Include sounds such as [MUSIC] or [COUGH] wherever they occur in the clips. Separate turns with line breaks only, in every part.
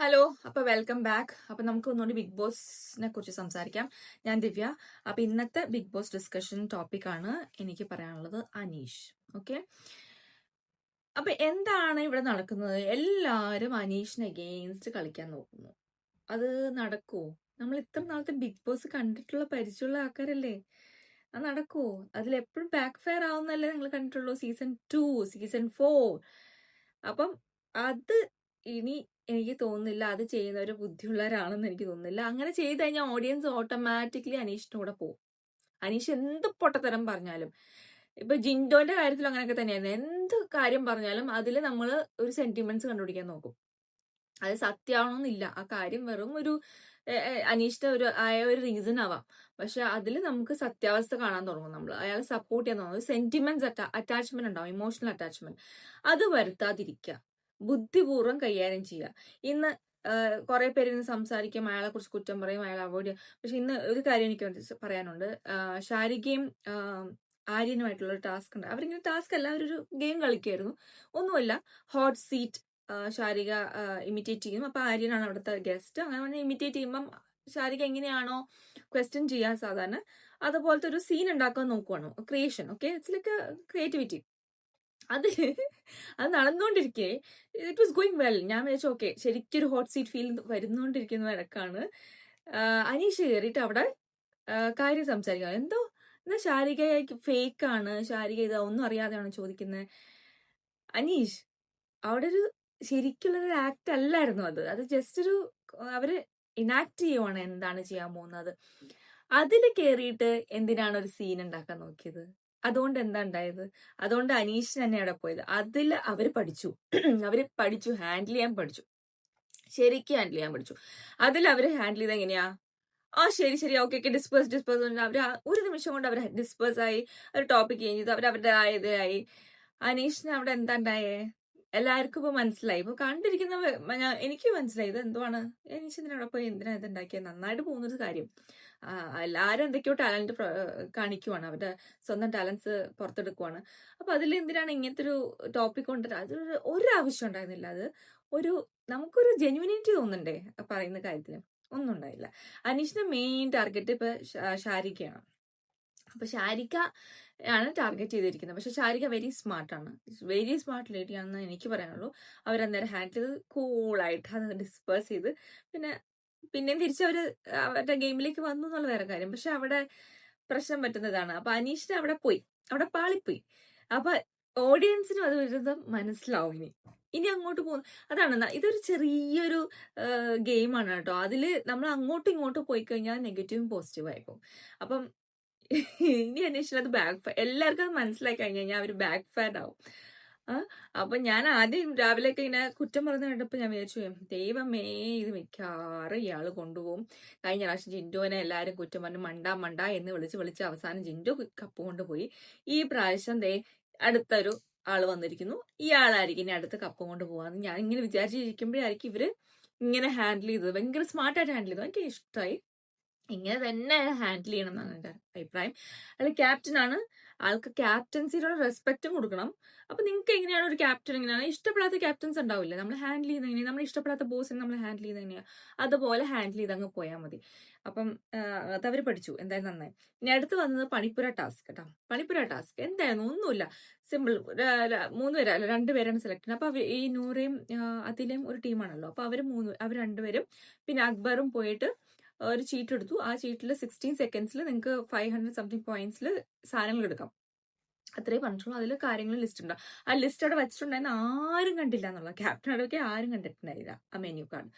Hello അപ്പൊ welcome back അപ്പൊ നമുക്ക് ഒന്നുകൂടി ബിഗ് ബോസിനെ കുറിച്ച് സംസാരിക്കാം. ഞാൻ ദിവ്യ. അപ്പൊ ഇന്നത്തെ ബിഗ് ബോസ് ഡിസ്കഷൻ ടോപ്പിക് ആണ് എനിക്ക് പറയാനുള്ളത് അനീഷ്. ഓക്കെ അപ്പൊ എന്താണ് ഇവിടെ നടക്കുന്നത്? എല്ലാവരും അനീഷിനെ അഗെയിൻസ്റ്റ് കളിക്കാൻ നോക്കുന്നു. അത് നടക്കുമോ നമ്മൾ ഇത്ര നാളത്തെ ബിഗ് ബോസ് കണ്ടിട്ടുള്ള പരിചയമുള്ള ആൾക്കാരല്ലേ? അത് നടക്കുമോ അതിൽ എപ്പോഴും ബാക്ക് ഫയർ ആവുന്നല്ലേ നിങ്ങൾ കണ്ടിട്ടുള്ളൂ? സീസൺ ടു സീസൺ ഫോർ അപ്പം അത് ഇനി എനിക്ക് തോന്നുന്നില്ല അത് ചെയ്യുന്നവർ ബുദ്ധിയുള്ളവരാണെന്ന് എനിക്ക് തോന്നുന്നില്ല. അങ്ങനെ ചെയ്ത് കഴിഞ്ഞാൽ ഓഡിയൻസ് ഓട്ടോമാറ്റിക്കലി അനീഷിനോടെ പോകും. അനീഷ് എന്ത് പൊട്ടത്തരം പറഞ്ഞാലും. ഇപ്പൊ ജിൻഡോന്റെ കാര്യത്തിൽ അങ്ങനെയൊക്കെ തന്നെയായിരുന്നു. എന്ത് കാര്യം പറഞ്ഞാലും അതിൽ നമ്മൾ ഒരു സെന്റിമെന്റ്സ് കണ്ടുപിടിക്കാൻ നോക്കും. അത് സത്യമാവണമെന്നില്ല ആ കാര്യം വെറും ഒരു അനീഷിന്റെ ഒരു ആയ ഒരു റീസൺ ആവാം. പക്ഷെ അതിൽ നമുക്ക് സത്യാവസ്ഥ കാണാൻ തുടങ്ങും നമ്മൾ അയാൾ സപ്പോർട്ട് ചെയ്യാൻ തുടങ്ങും. സെന്റിമെന്റ്സ് അറ്റാച്ച്മെന്റ് ഉണ്ടാവും. ഇമോഷണൽ അറ്റാച്ച്മെന്റ് അത് വരുത്താതിരിക്കുക ബുദ്ധിപൂർവം കൈകാര്യം ചെയ്യുക. ഇന്ന് കുറെ പേര് ഇന്ന് സംസാരിക്കും അയാളെ കുറിച്ച് കുറ്റം പറയും അയാളെ അവോയ്ഡ് ചെയ്യും. പക്ഷെ ഇന്ന് ഒരു കാര്യം എനിക്ക് പറയാനുണ്ട്. ശാരികയും ആര്യനുമായിട്ടുള്ള ഒരു ടാസ്ക് ഉണ്ട്. അവരിങ്ങനെ ടാസ്ക് അല്ല അവരൊരു ഗെയിം കളിക്കായിരുന്നു. ഒന്നുമല്ല ഹോട്ട് സീറ്റ് ഷാരിക ഇമിറ്റേറ്റ് ചെയ്യും. അപ്പൊ ആര്യനാണ് അവിടുത്തെ ഗസ്റ്റ്. അങ്ങനെ ഇമിറ്റേറ്റ് ചെയ്യുമ്പം ഷാരിക എങ്ങനെയാണോ ക്വസ്റ്റ്യൻ ചെയ്യുക സാധാരണ. അതുപോലത്തെ ഒരു സീൻ ഉണ്ടാക്കാൻ നോക്കുവാണോ creation. Okay? It's like creativity. അത് അത് നടന്നുകൊണ്ടിരിക്കെ ഇറ്റ് വാസ് ഗോയിങ് വെൽ ഞാൻ വിചാരിച്ചു ഓക്കെ ശരിക്കൊരു ഹോട്ട് സീറ്റ് ഫീൽ വരുന്നുകൊണ്ടിരിക്കുന്ന ഇടക്കാണ് അനീഷ് കയറിയിട്ട് അവിടെ കാര്യം സംസാരിക്കുക എന്തോ എന്നാ ശാരിക ഫേക്ക് ആണ്. ശാരിക ഇത് ഒന്നും അറിയാതെയാണ് ചോദിക്കുന്നത് അനീഷ് അവിടെ ഒരു ശരിക്കുള്ള ഒരു ആക്ട് അല്ലായിരുന്നു അത്. അത് ജസ്റ്റ് ഒരു അവർ ഇനാക്ട് ചെയ്യുവാണ് എന്താണ് ചെയ്യാൻ പോകുന്നത്. അതിൽ കയറിയിട്ട് എന്തിനാണ് ഒരു സീൻ ഉണ്ടാക്കാൻ നോക്കിയത്? അതുകൊണ്ട് എന്താ ഉണ്ടായത്? അതുകൊണ്ട് അനീഷ് തന്നെ അവിടെ പോയത്. അതിൽ അവർ പഠിച്ചു. [CLEARS THROAT] അവർ പഠിച്ചു ഹാൻഡിൽ ചെയ്യാൻ പഠിച്ചു. ശരിക്കും ഹാൻഡിൽ ചെയ്യാൻ പഠിച്ചു. അതിൽ അവർ ഹാൻഡിൽ ചെയ്ത് എങ്ങനെയാ? ആ ശരി ശരി ഓക്കെ ഓക്കെ ഡിസ്പേഴ്സ് ഡിസ്പേഴ്സ് അവർ ഒരു നിമിഷം കൊണ്ട് അവർ ഡിസ്പേഴ്സ് ആയി. ഒരു ടോപ്പിക് ചെയ്തു. അവർ അവരുടെ ആയതായി അനീഷിന് അവിടെ എന്താ ഉണ്ടായേ? എല്ലാവർക്കും ഇപ്പൊ മനസ്സിലായി. ഇപ്പൊ കണ്ടിരിക്കുന്ന എനിക്ക് മനസ്സിലായി. ഇത് എന്തുവാണ് പോയി എന്തിനാ ഇത് ഉണ്ടാക്കിയത് നന്നായിട്ട് പോകുന്നൊരു കാര്യം. എല്ലാവരും എന്തൊക്കെയോ ടാലന്റ് കാണിക്കുവാണ്. അവരുടെ സ്വന്തം ടാലൻസ് പുറത്തെടുക്കുവാണ്. അപ്പൊ അതിൽ എന്തിനാണ് ഇങ്ങനത്തെ ഒരു ടോപ്പിക് കൊണ്ട് അത് ഒരു ആവശ്യം ഉണ്ടായിരുന്നില്ല. അത് ഒരു നമുക്കൊരു ജെന്യൂനിറ്റി തോന്നണ്ടേ പറയുന്ന കാര്യത്തിൽ ഒന്നും ഉണ്ടായില്ല. അനീഷിന്റെ മെയിൻ ടാർഗറ്റ് ഇപ്പൊ ഷാരിക്കയാണ് അപ്പൊ ഷാരിക ആണ് ടാർഗറ്റ് ചെയ്തിരിക്കുന്നത്. പക്ഷെ ഷാരിക വെരി സ്മാർട്ടാണ് വെരി സ്മാർട്ട് ലേഡി ആണെന്ന് എനിക്ക് പറയാനുള്ളൂ. അവരന്നേരം ഹാൻഡിൽ കൂളായിട്ട് അത് ഡിസ്പേഴ്സ് ചെയ്ത് പിന്നെ പിന്നെയും അവർ അവരുടെ ഗെയിമിലേക്ക് വന്നു എന്നുള്ള വേറെ കാര്യം. പക്ഷെ അവിടെ പ്രശ്നം പറ്റുന്നതാണ്. അപ്പൊ അനീഷിന് അവിടെ പോയി. അവിടെ പാളിപ്പോയി. അപ്പൊ ഓഡിയൻസിനും അത് വരുന്നത് മനസ്സിലാവും ഇനി. ഇനി അങ്ങോട്ട് പോകുന്നു. അതാണ് ഇതൊരു ചെറിയൊരു ഗെയിമാണ് കേട്ടോ. അതിൽ നമ്മൾ അങ്ങോട്ടും ഇങ്ങോട്ടും പോയി കഴിഞ്ഞാൽ നെഗറ്റീവും പോസിറ്റീവും ആയിക്കും അപ്പം ഇനി അന്വേഷിച്ചത് അത് ബാക്ക് എല്ലാവർക്കും അത് മനസ്സിലാക്കി കഴിഞ്ഞു കഴിഞ്ഞാൽ അവർ ബാക്ക് ഫയർ ആവും. അപ്പൊ ഞാൻ ആദ്യം രാവിലെയൊക്കെ ഇങ്ങനെ കുറ്റം പറഞ്ഞു കണ്ടപ്പോ ഞാൻ വിചാരിച്ചു ദൈവമേ ഇത് മിക്കവാറും ഇയാൾ കൊണ്ടുപോകും. കഴിഞ്ഞ പ്രാവശ്യം ജിൻഡോനെ എല്ലാരും കുറ്റം പറഞ്ഞു മണ്ട മണ്ട എന്ന് വിളിച്ച് വിളിച്ച് അവസാനം ജിൻഡോ കപ്പ് കൊണ്ടുപോയി. ഈ പ്രാവശ്യം ദേ അടുത്തൊരു ആൾ വന്നിരിക്കുന്നു. ഇയാളായിരിക്കും ഇനി അടുത്ത കപ്പ് കൊണ്ട് പോവാന്ന്. ഞാൻ ഇങ്ങനെ വിചാരിച്ചിരിക്കുമ്പോഴായിരിക്കും ഇവർ ഇങ്ങനെ ഹാൻഡിൽ ചെയ്തത്. ഭയങ്കര സ്മാർട്ടായിട്ട് ഹാൻഡിൽ ചെയ്തു എനിക്ക് ഇഷ്ടമായി ഇങ്ങനെ തന്നെ ഹാൻഡിൽ ചെയ്യണം എന്നാണ് എന്റെ അഭിപ്രായം. അല്ല ക്യാപ്റ്റൻ ആണ്. ആൾക്ക് ക്യാപ്റ്റൻസിയുടെ റെസ്പെക്റ്റും കൊടുക്കണം. അപ്പൊ നിങ്ങൾക്ക് എങ്ങനെയാണ് ഒരു ക്യാപ്റ്റൻ എങ്ങനെയാണ് ഇഷ്ടപ്പെടാത്ത ക്യാപ്റ്റൻസ് ഉണ്ടാവില്ല? നമ്മൾ ഹാൻഡിൽ ചെയ്യുന്ന എങ്ങനെയാണ് നമ്മൾ ഇഷ്ടപ്പെടാത്ത ബോസിനെ നമ്മൾ ഹാൻഡിൽ ചെയ്യുന്ന എങ്ങനെയാണ് അതുപോലെ ഹാൻഡിൽ ചെയ്ത് അങ്ങ് പോയാൽ മതി. അപ്പം അത് അവർ പഠിച്ചു. എന്തായാലും നന്നായി. ഇനി അടുത്ത് വന്നത് പണിപ്പുര ടാസ്ക് കേട്ടോ പണിപ്പുര ടാസ്ക് എന്തായിരുന്നു? ഒന്നുമില്ല. സിമ്പിൾ മൂന്ന് പേര് അല്ല രണ്ടുപേരാണ് സെലക്ട് ചെയ്യുന്നത്. അപ്പൊ ഈ നൂറയും അതിലേയും അതിലേം ഒരു ടീമാണല്ലോ അപ്പൊ അവർ മൂന്ന് അവർ രണ്ടുപേരും പിന്നെ അക്ബറും പോയിട്ട് ഒരു ചീട്ട് എടുത്തു. ആ ചീറ്റിൽ സിക്സ്റ്റീൻ സെക്കൻഡ്സിൽ നിങ്ങൾക്ക് ഫൈവ് ഹൺഡ്രഡ് സംതിങ് പോയിന്റ്സിൽ സാധനങ്ങൾ എടുക്കാം. അത്രേ പറഞ്ഞിട്ടുള്ളൂ. അതിൽ കാര്യങ്ങൾ ലിസ്റ്റ് ഉണ്ടാവും ആ ലിസ്റ്റ് അവിടെ വെച്ചിട്ടുണ്ടായിരുന്ന ആരും കണ്ടില്ല എന്നുള്ള ക്യാപ്റ്റൻ അടവൊക്കെ ആരും കണ്ടിട്ടുണ്ടായില്ല ആ മെനു കാർഡ്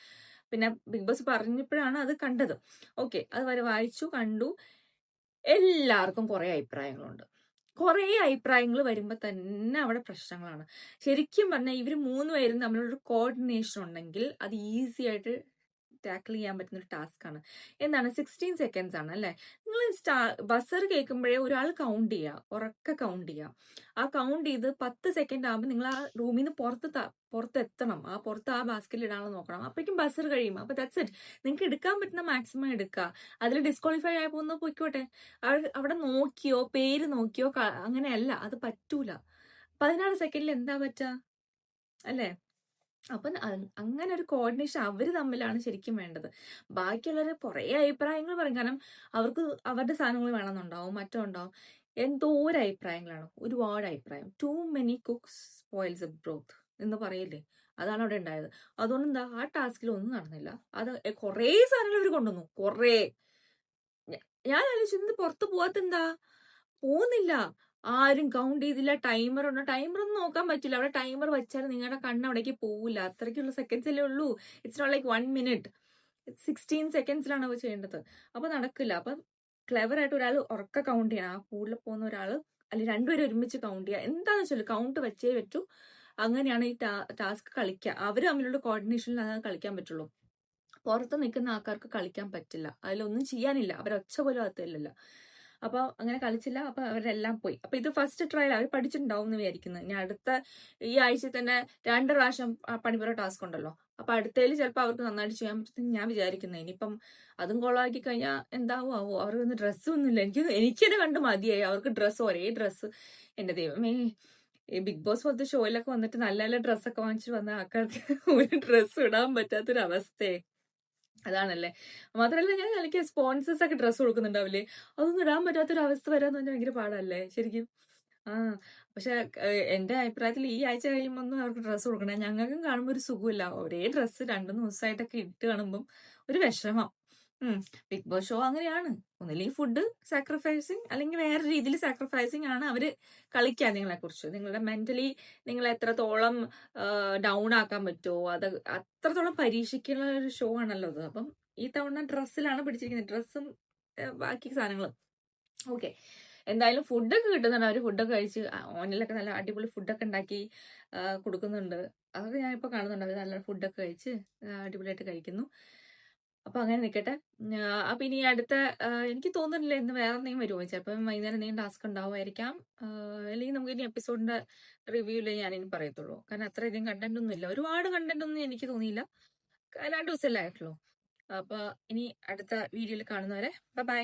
പിന്നെ ബിഗ് ബോസ് പറഞ്ഞപ്പോഴാണ് അത് കണ്ടത്. ഓക്കെ അത് വരെ വായിച്ചു കണ്ടു. എല്ലാവർക്കും കുറെ അഭിപ്രായങ്ങളുണ്ട്. കുറെ അഭിപ്രായങ്ങൾ വരുമ്പോൾ തന്നെ അവിടെ പ്രശ്നങ്ങളാണ്. ശരിക്കും പറഞ്ഞാൽ ഇവർ മൂന്ന് പേരും തമ്മിലൊരു കോർഡിനേഷൻ ഉണ്ടെങ്കിൽ അത് ഈസി ആയിട്ട് ടാക്കിൾ ചെയ്യാൻ പറ്റുന്ന ഒരു ടാസ്ക് ആണ്. എന്താണ്? സിക്സ്റ്റീൻ സെക്കൻഡ്സ് ആണ് അല്ലെ? നിങ്ങൾ സ്റ്റാ ബസർ കേൾക്കുമ്പോഴേ ഒരാൾ കൗണ്ട് ചെയ്യുക ഉറക്കെ കൗണ്ട് ചെയ്യുക ആ കൗണ്ട് ചെയ്ത് പത്ത് സെക്കൻഡ് ആകുമ്പോൾ നിങ്ങൾ ആ റൂമിൽ നിന്ന് പുറത്ത് പുറത്തെത്തണം ആ പുറത്ത് ആ ബാസ്കറ്റിൽ ഇടാനുള്ള നോക്കണം. അപ്പോഴേക്കും ബസർ കഴിയും. അപ്പൊ ദാറ്റ്സ് ഇറ്റ് നിങ്ങൾക്ക് എടുക്കാൻ പറ്റുന്ന മാക്സിമം എടുക്കുക അതിൽ ഡിസ്ക്വാളിഫൈ ആയി പോകുന്ന പോയിക്കോട്ടെ. അവിടെ നോക്കിയോ പേര് നോക്കിയോ അങ്ങനെയല്ല. അത് പറ്റൂല. പതിനാറ് സെക്കൻഡിൽ എന്താ പറ്റുക അല്ലേ? അപ്പം അങ്ങനെ ഒരു കോർഡിനേഷൻ അവർ തമ്മിലാണ് ശരിക്കും വേണ്ടത്. ബാക്കിയുള്ളവർ കുറേ അഭിപ്രായങ്ങൾ പറയും. കാരണം അവർക്ക് അവരുടെ സാധനങ്ങൾ വേണമെന്നുണ്ടാവും മറ്റോ ഉണ്ടാവും എന്തോ ഒരു അഭിപ്രായങ്ങളാണ്. ഒരുപാട് അഭിപ്രായം. Too many cooks spoils broth എന്ന് പറയില്ലേ? അതാണ് അവിടെ ഉണ്ടായത്. അതുകൊണ്ട് എന്താ ആ ടാസ്കിൽ ഒന്നും നടന്നില്ല. അത് കുറേ സാധനങ്ങൾ ഇവർ കൊണ്ടുവന്നു. കുറേ. ഞാൻ ആലോചിച്ചു ഇത് പുറത്ത് പോകാത്ത എന്താ പോകുന്നില്ല ആരും കൗണ്ട് ചെയ്തില്ല. ടൈമർ ഉണ്ട്. ടൈമർ ഒന്നും നോക്കാൻ പറ്റില്ല. അവിടെ ടൈമർ വെച്ചാൽ നിങ്ങളുടെ കണ്ണ് അവിടേക്ക് പോവില്ല. അത്രയ്ക്കുള്ള സെക്കൻഡ്സ് അല്ലേ ഉള്ളൂ. It's not like one minute sixteen സെക്കൻഡ്സിലാണ് അവർ ചെയ്യേണ്ടത്. അപ്പൊ നടക്കില്ല. അപ്പൊ ക്ലെവർ ആയിട്ട് ഒരാൾ ഉറക്ക കൗണ്ട് ചെയ്യണം. ആ പൂളിൽ പോകുന്ന ഒരാൾ അല്ലെങ്കിൽ രണ്ടുപേരും ഒരുമിച്ച് കൗണ്ട് ചെയ്യുക. എന്താണെന്ന് വെച്ചാൽ കൗണ്ട് വെച്ചേ പറ്റൂ. അങ്ങനെയാണ് ഈ ടാസ്ക് കളിക്കുക. അവർ തമ്മിലുള്ള കോർഡിനേഷനിൽ അത് കളിക്കാൻ പറ്റുള്ളൂ. പുറത്ത് നിൽക്കുന്ന ആൾക്കാർക്ക് കളിക്കാൻ പറ്റില്ല. അതിലൊന്നും ചെയ്യാനില്ല. അവരൊച്ച പോലും അകത്തില്ലല്ല അപ്പൊ അങ്ങനെ കളിച്ചില്ല. അപ്പൊ അവരെല്ലാം പോയി. അപ്പൊ ഇത് ഫസ്റ്റ് ട്രയൽ അവർ പഠിച്ചിട്ടുണ്ടാവും എന്ന് വിചാരിക്കുന്നത് ഇനി അടുത്ത ഈ ആഴ്ച തന്നെ രണ്ട് പ്രാവശ്യം പണിപുര ടാസ്ക് ഉണ്ടല്ലോ. അപ്പൊ അടുത്തേൽ ചിലപ്പോൾ അവർക്ക് നന്നായിട്ട് ചെയ്യാൻ പറ്റുന്ന ഞാൻ വിചാരിക്കുന്നത് ഇനിയിപ്പം അതും കൊളാക്കി കഴിഞ്ഞാൽ എന്താവോ ആവോ. അവർക്കൊന്നും ഡ്രസ്സ് ഒന്നുമില്ല എനിക്ക് എനിക്ക് തന്നെ കണ്ട് മതിയായി. അവർക്ക് ഡ്രസ്സ് ഒരേ ഡ്രസ്സ് എന്റെ ദൈവമേ ഈ ബിഗ് ബോസ് പോലത്തെ ഷോയിലൊക്കെ വന്നിട്ട് നല്ല നല്ല ഡ്രസ്സൊക്കെ വാങ്ങിച്ചിട്ട് വന്ന ആൾക്കാർക്ക് [LAUGHS] ഒരു ഡ്രസ്സ് ഇടാൻ പറ്റാത്തൊരു അവസ്ഥയെ അതാണല്ലേ. മാത്രമല്ല ഞാൻ എനിക്ക് സ്പോൺസേഴ്സ് ഒക്കെ ഡ്രസ്സ് കൊടുക്കുന്നുണ്ടാവില്ലേ അതൊന്നും ഇടാൻ പറ്റാത്തൊരു അവസ്ഥ വരാന്ന് പറഞ്ഞാൽ ഭയങ്കര പാടല്ലേ ശരിക്കും. ആ പക്ഷെ എന്റെ അഭിപ്രായത്തിൽ ഈ ആഴ്ച കഴിയുമ്പോൾ ഒന്നും അവർക്ക് ഡ്രസ്സ് കൊടുക്കണേ ഞങ്ങൾക്കും കാണുമ്പോൾ ഒരു സുഖമില്ല. ഒരേ ഡ്രസ്സ് രണ്ടു ദിവസമായിട്ടൊക്കെ ഇട്ട് കാണുമ്പം ഒരു വിഷമം. ബിഗ് ബോസ് ഷോ അങ്ങനെയാണ്. ഒന്നില്ലെങ്കിൽ ഫുഡ് സാക്രിഫൈസിങ് അല്ലെങ്കിൽ വേറെ രീതിയിൽ സാക്രിഫൈസിങ് ആണ് അവർ കളിക്കുക നിങ്ങളെ കുറിച്ച് നിങ്ങളുടെ മെന്റലി നിങ്ങൾ എത്രത്തോളം ഡൗൺ ആക്കാൻ പറ്റുമോ അത് അത്രത്തോളം പരീക്ഷിക്കുന്ന ഒരു ഷോ ആണല്ലോ അത്. അപ്പം ഈ തവണ ഡ്രസ്സിലാണ് പിടിച്ചിരിക്കുന്നത്. ഡ്രസ്സും ബാക്കി സാധനങ്ങളും. ഓക്കെ. എന്തായാലും ഫുഡൊക്കെ കിട്ടുന്നുണ്ട്. അവർ ഫുഡൊക്കെ കഴിച്ച് ഓനിലൊക്കെ നല്ല അടിപൊളി ഫുഡൊക്കെ ഉണ്ടാക്കി കൊടുക്കുന്നുണ്ട്. അതൊക്കെ ഇപ്പൊ കാണുന്നുണ്ട്. അവർ നല്ല ഫുഡൊക്കെ കഴിച്ച് അടിപൊളിയായിട്ട് കഴിക്കുന്നു. അപ്പൊ അങ്ങനെ നിൽക്കട്ടെ അപ്പൊ ഇനി അടുത്ത എനിക്ക് തോന്നുന്നില്ല ഇന്ന് വേറെ എന്തെങ്കിലും വരുമോ ചിലപ്പം വൈകുന്നേരം എന്തെങ്കിലും ടാസ്ക് ഉണ്ടാവുമായിരിക്കാം. അല്ലെങ്കിൽ നമുക്ക് ഇനി എപ്പിസോഡിന്റെ റിവ്യൂൽ ഞാൻ ഇനി പറയത്തുള്ളൂ. കാരണം അത്രയധികം കണ്ടന്റ് ഒന്നും ഇല്ല. ഒരുപാട് കണ്ടന്റ് ഒന്നും എനിക്ക് തോന്നിയില്ല. രണ്ടു ദിവസമല്ലേ ആയിട്ടുള്ളൂ. അപ്പൊ ഇനി അടുത്ത വീഡിയോയിൽ കാണുന്നവരെ ബൈ